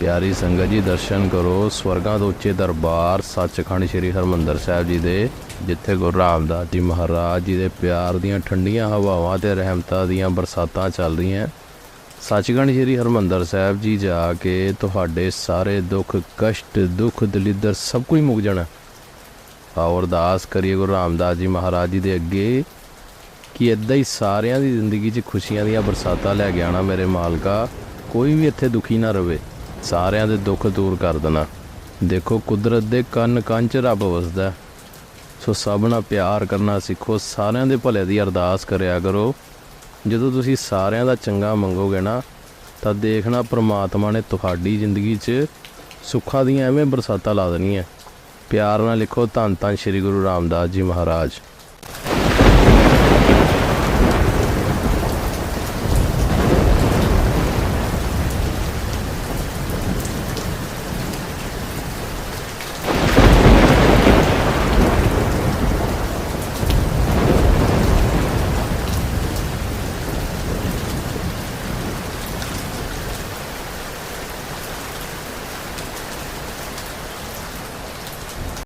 ਪਿਆਰੀ ਸੰਗਤ ਜੀ, ਦਰਸ਼ਨ ਕਰੋ। ਸਵਰਗਾਂ ਤੋਂ ਉੱਚੇ ਦਰਬਾਰ ਸੱਚਖੰਡ ਸ੍ਰੀ ਹਰਮੰਦਰ ਸਾਹਿਬ ਜੀ ਦੇ, ਜਿੱਥੇ ਗੁਰੂ ਰਾਮਦਾਸ ਜੀ ਮਹਾਰਾਜ ਜੀ ਦੇ ਪਿਆਰ ਦੀਆਂ ਠੰਡੀਆਂ ਹਵਾਵਾਂ ਤੇ ਰਹਿਮਤਾਂ ਦੀਆਂ ਬਰਸਾਤਾਂ ਚੱਲ ਰਹੀਆਂ। ਸੱਚਖੰਡ ਸ੍ਰੀ ਹਰਮੰਦਰ ਸਾਹਿਬ ਜੀ ਜਾ ਕੇ ਤੁਹਾਡੇ ਸਾਰੇ ਦੁੱਖ, ਕਸ਼ਟ, ਦੁੱਖ, ਦਲਿੱਦਰ ਸਭ ਕੁਝ ਮੁੱਕ ਜਾਣਾ। ਆਓ ਅਰਦਾਸ ਕਰੀਏ ਗੁਰੂ ਰਾਮਦਾਸ ਜੀ ਮਹਾਰਾਜ ਜੀ ਦੇ ਅੱਗੇ ਕਿ ਇਦਾਂ ਹੀ ਸਾਰਿਆਂ ਦੀ ਜ਼ਿੰਦਗੀ 'ਚ ਖੁਸ਼ੀਆਂ ਦੀਆਂ ਬਰਸਾਤਾਂ ਲੈ ਕੇ ਆਣਾ ਮੇਰੇ ਮਾਲਕਾ। ਕੋਈ ਵੀ ਇੱਥੇ ਦੁਖੀ ਨਾ ਰਵੇ। ਸਾਰਿਆਂ ਦੇ ਦੁੱਖ ਦੂਰ ਕਰ ਦੇਣਾ। ਦੇਖੋ ਕੁਦਰਤ ਦੇ ਕੰਨ ਕੰਨ 'ਚ ਰੱਬ ਵਸਦਾ ਸੋ ਸਭ ਨਾਲ ਪਿਆਰ ਕਰਨਾ ਸਿੱਖੋ, ਸਾਰਿਆਂ ਦੇ ਭਲੇ ਦੀ ਅਰਦਾਸ ਕਰਿਆ ਕਰੋ। ਜਦੋਂ ਤੁਸੀਂ ਸਾਰਿਆਂ ਦਾ ਚੰਗਾ ਮੰਗੋਗੇ ਨਾ, ਤਾਂ ਦੇਖਣਾ ਪ੍ਰਮਾਤਮਾ ਨੇ ਤੁਹਾਡੀ ਜ਼ਿੰਦਗੀ 'ਚ ਸੁੱਖਾਂ ਦੀਆਂ ਐਵੇਂ ਬਰਸਾਤਾਂ ਲਾ ਦੇਣੀਆਂ। ਪਿਆਰ ਨਾਲ ਲਿਖੋ ਧੰਨ ਧੰਨ ਸ੍ਰੀ ਗੁਰੂ ਰਾਮਦਾਸ ਜੀ ਮਹਾਰਾਜ।